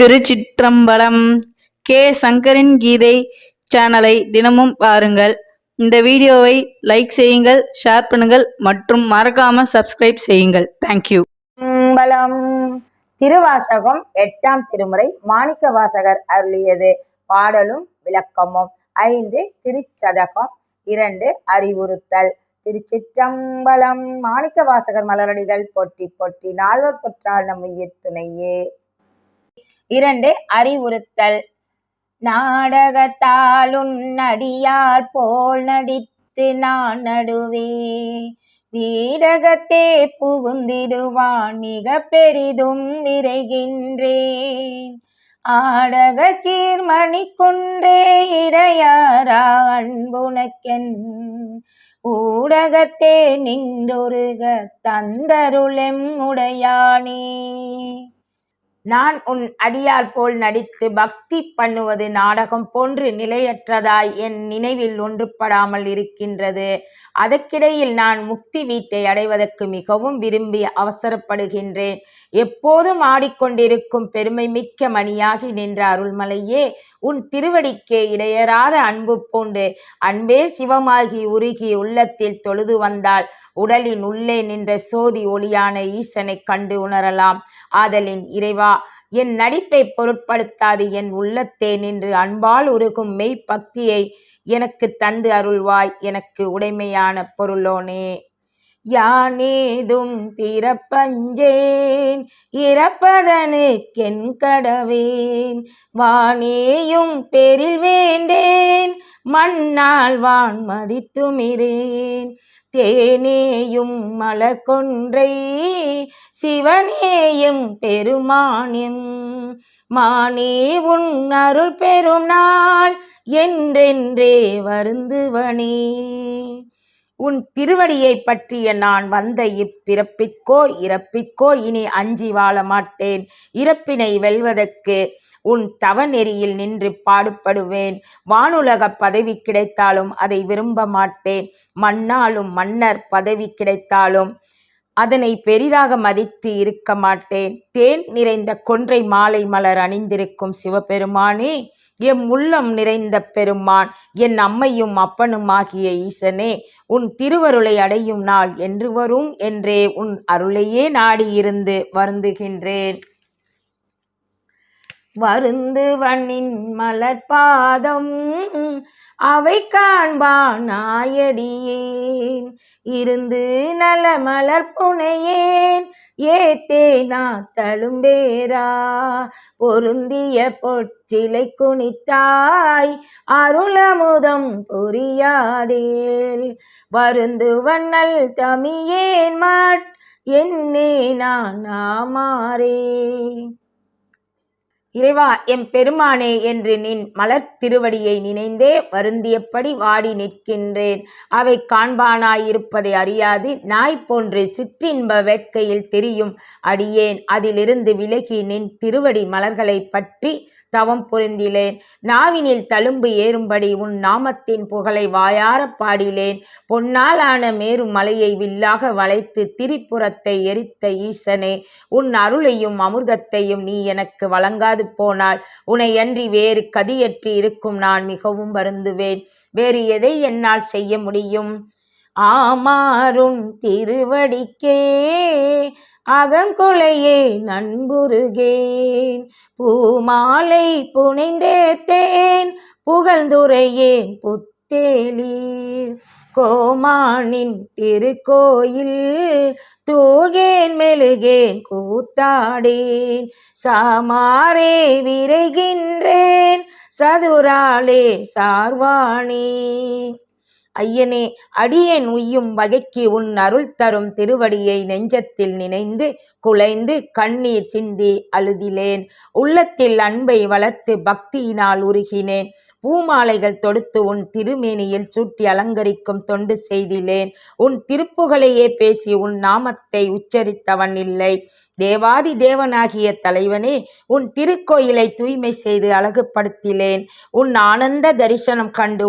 திருச்சிற்றம்பலம் K. சங்கரின் கீதை சேனலை தினமும் பாருங்கள். இந்த வீடியோவை லைக் செய்யுங்கள் ஷேர் பண்ணுங்கள் மற்றும் மறக்காம சப்ஸ்கிரைப் செய்யுங்கள். தேங்க்யூ பலம் திருவாசகம் எட்டாம் திருமுறை மாணிக்க வாசகர் அருளியது. பாடலும் விளக்கமும். ஐந்து திருச்சதகம் இரண்டு அறிவுறுத்தல். திருச்சிற்றம்பலம் மாணிக்க வாசகர் மலரடிகள் பொட்டி பொட்டி. நால்வர் பொற்றால் நம் உயிர் துணையே இரண்டு அறிவுறுத்தல். நாடகத்தாலுன் நடியார் போல் நடித்து நான் நடுவே வீடகத்தே புகுந்திடுவான் மிக பெரிதும் விரைகின்றேன். ஆடக சீர்மணி குன்றே இடையாரா அன்புனக்கென் ஊடகத்தே நின்றொருக தந்தருளெம் உடையானே. நான் உன் அடியார் போல் நடித்து பக்தி பண்ணுவது நாடகம் போன்று நிலையற்றதாய் என் நினைவில் ஒன்றுபடாமல் இருக்கின்றது. அதற்கிடையில் நான் முக்தி வீட்டை அடைவதற்கு மிகவும் விரும்பி அவசரப்படுகின்றேன். எப்போதும் ஆடிக்கொண்டிருக்கும் பெருமை மிக்க மணியாகி நின்ற அருள்மலையே உன் திருவடிக்கே இடையறாத அன்பு பூண்டு. அன்பே சிவமாகி உருகி உள்ளத்தில் தொழுது வந்தால் உடலின் உள்ளே நின்ற சோதி ஒளியான ஈசனை கண்டு உணரலாம். ஆதலின் இறைவா என் நடிப்பை பொருட்படுத்தாது என் உள்ளத்தே நின்று அன்பால் உருகும் மெய் பக்தியை எனக்கு தந்து அருள்வாய் எனக்கு உடைமையான பொருளோனே. யானேதும் பிறப்பஞ்சேன் இறப்பதனுக்கென் கடவேன். வானேயும் பெரில் வேண்டேன் மண்ணால் வான் மதித்துமிரேன். தேனேயும் மலர் கொன்றை சிவனேயும் பெருமானியம் மானே உன் அருள் பெரும் நாள் என்றென்றே வருந்துவனே. உன் திருவடியை பற்றிய நான் வந்த இப்பிறப்பிற்கோ இறப்பிற்கோ இனி அஞ்சி வாழ மாட்டேன். இறப்பினை வெல்வதற்கு உன் தவநெறியில் நின்று பாடுபடுவேன். வானுலக பதவி கிடைத்தாலும் அதை விரும்ப மாட்டேன். மன்னாலும் மன்னர் பதவி கிடைத்தாலும் அதனை பெரிதாக மதித்து இருக்க மாட்டேன். தேன் நிறைந்த கொன்றை மாலை மலர் அணிந்திருக்கும் சிவபெருமானே எம் உள்ளம் நிறைந்த பெருமான் என் அம்மையும் அப்பனும் ஆகிய ஈசனே உன் திருவருளை அடையும் நாள் என்று வரும் என்றே உன் அருளையே நாடியிருந்து வருந்துகின்றேன். வருந்து வண்ணின் மலர்பாதம் அவை காண்பான் நாயடியேன். இருந்து நல மலர் புனையேன். ஏத்தேனா தழும்பேரா பொருந்திய பொற்சிலை குனித்தாய். அருளமுதம் பொறியாடேல் வருந்துவண்ணல் தமியேன் மாட். என்னே நான் ஆமாரே இறைவா எம் பெருமானே என்று நின் மலர் திருவடியை நினைந்தே வருந்தியபடி வாடி நிற்கின்றேன். அவை காண்பானாயிருப்பதை அறியாது. நாய் போன்று சிற்றின்ப வேட்கையில் தெரியும். அடியேன் அதிலிருந்து விலகி நின் திருவடி மலர்களை பற்றி தவம் புரிந்திலேன். நாவினில் தழும்பு ஏறும்படி உன் நாமத்தின் புகழை வாயார பாடிலேன். பொன்னாலான மேரு மலையை வில்லாக வளைத்து திரிபுரத்தை எரித்த ஈசனே உன் அருளையும் அமிர்தத்தையும் நீ எனக்கு வழங்காது போனால் உனையன்றி வேறு கதியற்றி இருக்கும் நான் மிகவும் வருந்துவேன். வேறு எதை என்னால் செய்ய முடியும்? ஆமாறும் திருவடிக்கே அகங்கொலையே நண்புருகேன் பூமாலை புனைந்தேத்தேன். புகழ்ந்துரையேன் புத்தேலீர் கோமானின் திருக்கோயில் தூகேன் மெழுகேன் கூத்தாடேன். சாமாரே விரைகின்றேன். சதுராலே சார்வானே. ஐயனே அடியேன் உய்யும் வகைக்கு உன் அருள் தரும் திருவடியை நெஞ்சத்தில் நினைந்து குலைந்து கண்ணீர் சிந்தி அழுதிலேன். உள்ளத்தில் அன்பை வளர்த்து பக்தியினால் உருகினேன். பூமாலைகள் தொடுத்து உன் திருமேனியில் சூட்டி அலங்கரிக்கும் தொண்டு செய்திலேன். உன் திருப்புகளையே பேசி உன் நாமத்தை உச்சரித்தவன் இல்லை. தேவாதி தேவனாகிய தலைவனே உன் திருக்கோயிலை தூய்மை செய்து அழகுபடுத்திலேன். உன் ஆனந்த தரிசனம் கண்டு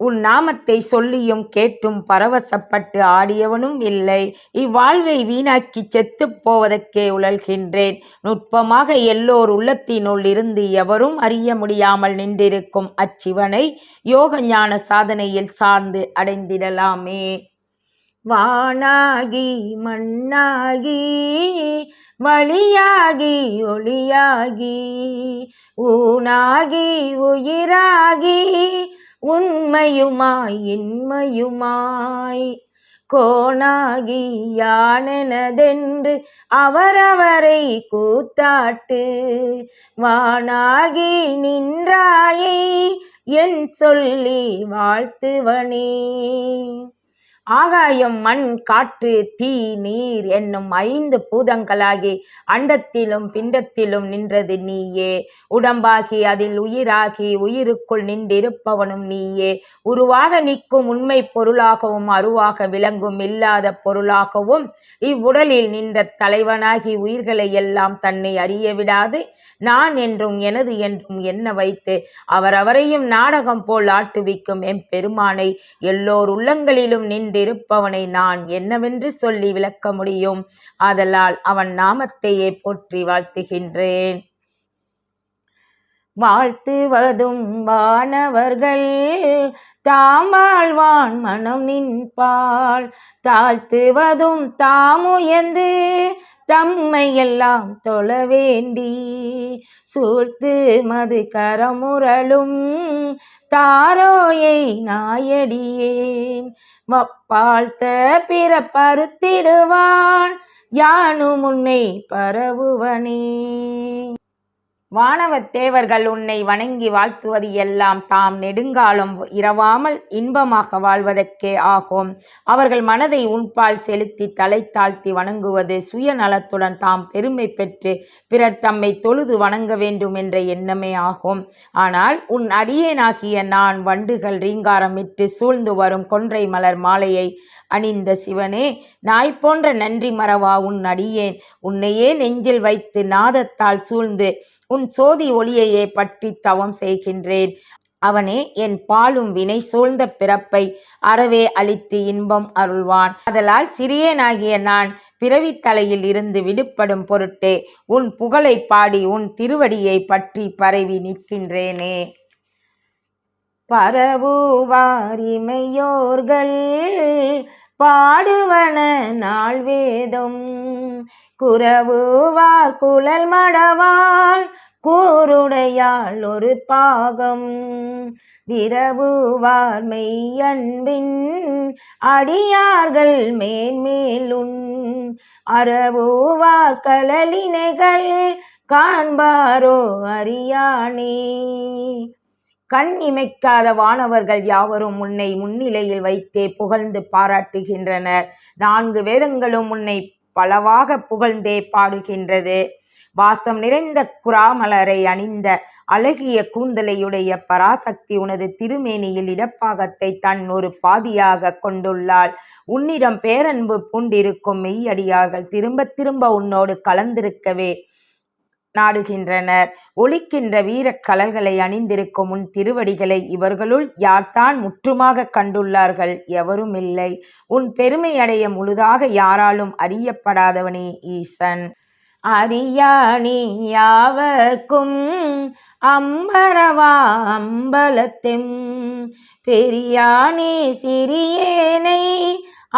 உன் நாமத்தை சொல்லியும் கேட்டும் பரவசப்பட்டு ஆடியவனும் இல்லை. இவ்வாழ்வை வீணாக்கி செத்துப் போவதற்கே உழல்கின்றேன். நுட்பமாக எல்லோர் உள்ளத்தினுள் இருந்து எவரும் அறிய முடியாமல் நின்றிருக்கும் அச்சிவனை யோக ஞான சாதனையில் சார்ந்து அடைந்திடலாமே. வானாகி மண்ணாகி வழியாகி ஒளியாகி ஊனாகி உயிராகி உண்மையுமாய் இன்மையுமாய் கோணாகி யானெனதென்று அவரவரை கூத்தாட்டு வானாகி நின்றாயை என் சொல்லி வாழ்த்துவனே. ஆகாயம் மண் காற்று தீ நீர் என்னும் ஐந்து பூதங்களாகி அண்டத்திலும் பிண்டத்திலும் நின்றது நீயே. உடம்பாகி அதில் உயிராகி உயிருக்குள் நின்றிருப்பவனும் நீயே. உருவாக நிற்கும் உண்மை பொருளாகவும் அருவாக விளங்கும் இல்லாத பொருளாகவும் இவ்வுடலில் நின்ற தலைவனாகி உயிர்களை எல்லாம் தன்னை அறிய விடாது. நான் என்றும் எனது என்றும் எண்ண வைத்து அவரவரையும் நாடகம் போல் ஆட்டுவிக்கும் எம் பெருமானை எல்லோர் உள்ளங்களிலும் நின்று கொண்டிருப்பவனை நான் என்னவென்று சொல்லி விளக்க முடியும்? ஆதலால் அவன் நாமத்தையே போற்றி வாழ்த்துகின்றேன். வாழ்த்துவதும் வானவர்கள் தாமாழ்வான் மனம் நின்பாள். தாழ்த்துவதும் தாமுயர்ந்து தம்மை எல்லாம் தொழ வேண்டி சூழ்த்து மது கரமுரளும் தாரோயை நாயடியேன். வப்பாழ்த்த பிற பருத்திடுவான் யானு முன்னை பரவுவனே. வானவத் தேவர்கள் உன்னை வணங்கி வாழ்த்துவது எல்லாம் தாம் நெடுங்காலம் இரவாமல் இன்பமாக வாழ்வதற்கே ஆகும். அவர்கள் மனதை உன்பால் செலுத்தி தலை தாழ்த்தி வணங்குவது சுயநலத்துடன் தாம் பெருமை பெற்று பிறர் தம்மை தொழுது வணங்க வேண்டும் என்ற எண்ணமே ஆகும். ஆனால் உன் அடியேனாகிய நான் வண்டுகள் ரீங்காரமிட்டு சூழ்ந்து வரும் கொன்றை மலர் மாலையை அணிந்த சிவனே நாய் போன்ற நன்றி மறவா உன் அடியேன். உன்னையே நெஞ்சில் வைத்து நாதத்தால் சூழ்ந்து உன் சோதி ஒளியையே பற்றி தவம் செய்கின்றேன். அவனே என் பாலும் வினை சூழ்ந்த பிறப்பை அறவே அளித்து இன்பம் அருள்வான். அதலால் சிறியனாகிய நான் பிறவி தலையில் இருந்து விடுபடும் பொருட்டே உன் புகழை பாடி உன் திருவடியை பற்றி பரவி நிற்கின்றேனே. பரவுவாரிமையோர்கள் பாடுவன நாள் வேதம் குரவுவார் குழல் மடவாள் கூருடையாள் ஒரு பாகம். விரவுவார் மெய்யன்பின் அடியார்கள் மேன்மேலுண் அறவுவார் கலலினைகள் காண்பாரோ அறியானே. கண் இமைக்காத வானவர்கள் யாவரும் உன்னை முன்னிலையில் வைத்தே புகழ்ந்து பாராட்டுகின்றனர். நான்கு வேதங்களும் உன்னை பலவாக புகழ்ந்தே பாடுகின்றது. வாசம் நிறைந்த குராமலரை அணிந்த அழகிய கூந்தலையுடைய பராசக்தி உனது திருமேனியில் இடப்பாகத்தை தன் ஒரு பாதியாக கொண்டுள்ளாள். உன்னிடம் பேரன்பு பூண்டிருக்கும் மெய்யடியார்கள் திரும்ப திரும்ப உன்னோடு கலந்திருக்கவே நாடுகின்றனர். ஒழிக்கின்ற வீரக் கலல்களை அணிந்திருக்கும் உன் திருவடிகளை இவர்களுள் யார்தான் முற்றுமாக கண்டுள்ளார்கள்? எவரும் இல்லை உன் பெருமை அடைய முழுதாக யாராலும் அறியப்படாதவனே ஈசன். அறியாணி யாவர்க்கும் அம்பரவா அம்பலத்தெம். பெரியானே சிறியேனை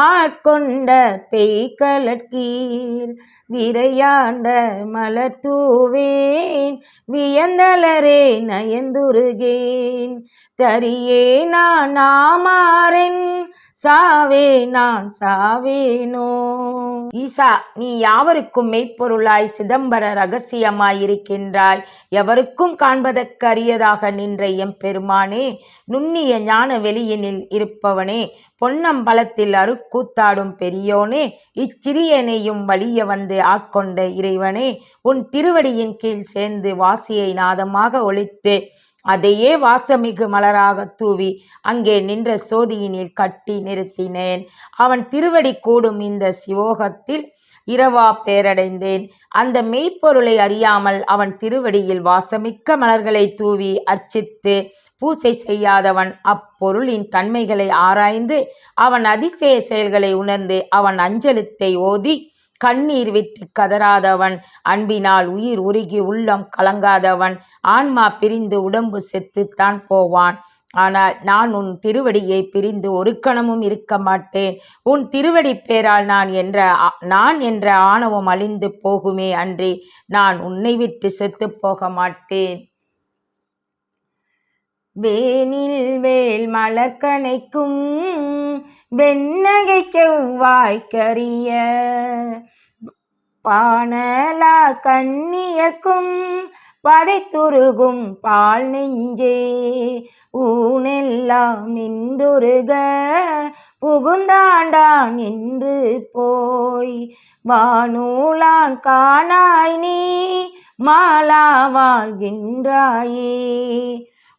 ஆட்கொண்ட பெய்கலட்கீழ் விரையாண்ட மலர் தூவேன் வியந்தலரே நயந்துருகேன் தரியே நான் நாமாறென் சாவே நான் சாவேனோ. ஈசா நீ யாவருக்கும் மெய்ப்பொருளாய் சிதம்பர ரகசியமாயிருக்கின்றாய். எவருக்கும் காண்பதற்கு அரியதாக நின்ற எம் பெருமானே நுண்ணிய ஞான வெளியினில் இருப்பவனே பொன்னம்பலத்தில் அருக்கூத்தாடும் பெரியோனே இச்சிறியனையும் வலிய வந்து ஆட்கொண்ட இறைவனே உன் திருவடியின் கீழ் சேர்ந்து வாசியை நாதமாக ஒழித்து அதையே வாசமிகு மலராக தூவி அங்கே நின்ற சோதியினில் கட்டி நிறுத்தினேன். அவன் திருவடி கூடும் இந்த சிவோகத்தில் இரவா பேரடைந்தேன். அந்த மெய்ப்பொருளை அறியாமல் அவன் திருவடியில் வாசமிக்க மலர்களை தூவி அர்ச்சித்து பூசை செய்யாதவன் அப்பொருளின் தன்மைகளை ஆராய்ந்து அவன் அதிசய செயல்களை உணர்ந்து அவன் அஞ்சலித்தை ஓதி கண்ணீர் விட்டு கதறாதவன். அன்பினால் உயிர் உருகி உள்ளம் கலங்காதவன். ஆன்மா பிரிந்து உடம்பு செத்துத்தான் போவான். ஆனால் நான் உன் திருவடியை பிரிந்து ஒரு கணமும் இருக்க மாட்டேன். உன் திருவடி பேரால் நான் என்ற நான் என்ற ஆணவம் அழிந்து போகுமே அன்றி நான் உன்னை விட்டு செத்து போக மாட்டேன். வேனில் வேல் மலர்கணைக்கும் வெண்ணகை செவ்வாய்க்கரிய பானலா கண்ணியக்கும் பதைத்துருகும் பால் நெஞ்சே. ஊனெல்லாம் நின்றுருக புகுந்தாண்டான் நின்று போய். வானூலான் காணாய் நீ மாலா வாழ்கின்றாயே.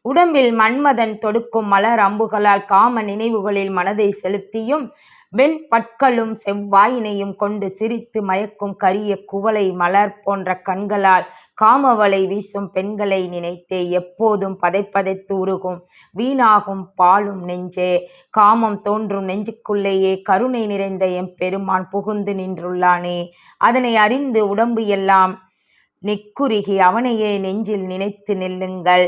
உடம்பில் மன்மதன் தொடுக்கும் மலர் அம்புகளால் காம நினைவுகளில் மனதை செலுத்தியும் வெண் பற்களும் செவ்வாயினையும் கொண்டு சிரித்து மயக்கும் கரிய குவளை மலர் போன்ற கண்களால் காமவலை வீசும் பெண்களை நினைத்தே எப்போதும் பதைப்பதைத்து உருகும் வீணாகும் பாலும் நெஞ்சே. காமம் தோன்றும் நெஞ்சுக்குள்ளேயே கருணை நிறைந்த எம் பெருமான் புகுந்து நின்றுள்ளானே. அதனை அறிந்து உடம்பு எல்லாம் நெக்குருகி அவனையே நெஞ்சில் நினைத்து நில்லுங்கள்.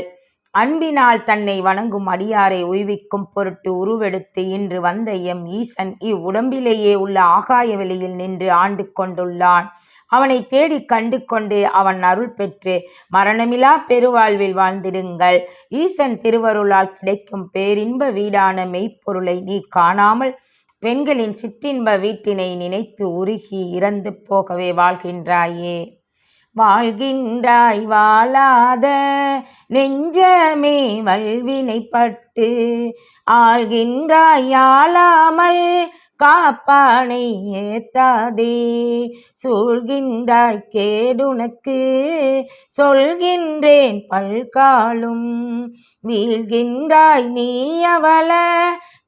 அன்பினால் தன்னை வணங்கும் அடியாரை உய்விக்கும் பொருட்டு உருவெடுத்து இன்று வந்த எம் ஈசன் இவ்வுடம்பிலேயே உள்ள ஆகாய வெளியில் நின்று ஆண்டு கொண்டுள்ளான். அவனை தேடி கண்டு கொண்டு அவன் அருள் பெற்று மரணமிலா பெருவாழ்வில் வாழ்ந்திடுங்கள். ஈசன் திருவருளால் கிடைக்கும் பேரின்ப வீடான மெய்ப்பொருளை நீ காணாமல் பெண்களின் சிற்றின்ப வீட்டினை நினைத்து உருகி இறந்து போகவே வாழ்கின்றாயே. வாழ்கின்றாய் வாழாத நெஞ்சமே வல்வினைப்பட்டு ஆழ்கின்றாய் ஆளாமல் காப்பானை ஏத்தாதே. சூழ்கின்றாய் கேடுனக்கு சொல்கின்றேன் பல்காலும். வீழ்கின்றாய் நீ அவள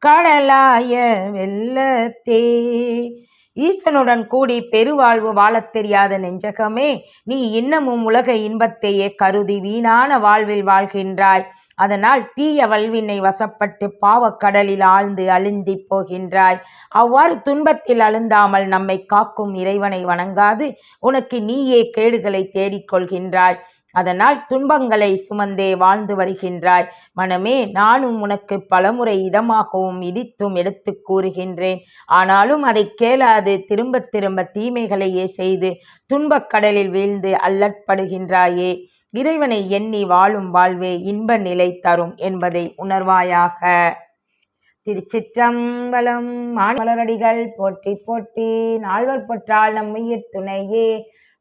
கடலாய வெள்ளத்தே. ஈசனுடன் கூடி பெருவாழ்வு வாழத் தெரியாத நெஞ்சகமே நீ இன்னமும் உலக இன்பத்தையே கருதி வீணான வாழ்வில் வாழ்கின்றாய். அதனால் தீய வல்வினை வசப்பட்டு பாவக்கடலில் ஆழ்ந்து அழுந்தி போகின்றாய். அவ்வாறு துன்பத்தில் அழுந்தாமல் நம்மை காக்கும் இறைவனை வணங்காது உனக்கு நீயே கேடுகளை தேடிக் கொள்கின்றாய். அதனால் துன்பங்களை சுமந்தே வாழ்ந்து வருகின்றாய். மனமே நானும் உனக்கு பலமுறை இதமாகவும் இடித்தும் எடுத்துக் கூறுகின்றேன். ஆனாலும் அதை கேளாது திரும்ப திரும்ப தீமைகளையே செய்து துன்பக் கடலில் வீழ்ந்து அல்லற்படுகின்றாயே. இறைவனை எண்ணி வாழும் வாழ்வே இன்ப நிலை தரும் என்பதை உணர்வாயாக. திருச்சிற்றம்பலம் மலரடிகள் போற்றி போற்றி நால்வர் பொற்றால் நம் உயிர் துணையே.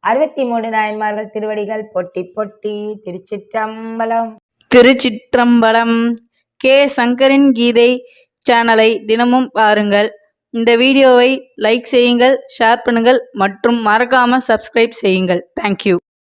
அறுபத்தி மூணு நாயன்மார்கள் திருவடிகள் பொட்டி பொட்டி திருச்சிற்றம்பலம். திருச்சிற்றம்பலம். கே. சங்கரின் கீதை சேனலை தினமும் பாருங்கள். இந்த வீடியோவை லைக் செய்யுங்கள் ஷேர் பண்ணுங்கள் மற்றும் மறக்காமல் சப்ஸ்கிரைப் செய்யுங்கள். தேங்க்யூ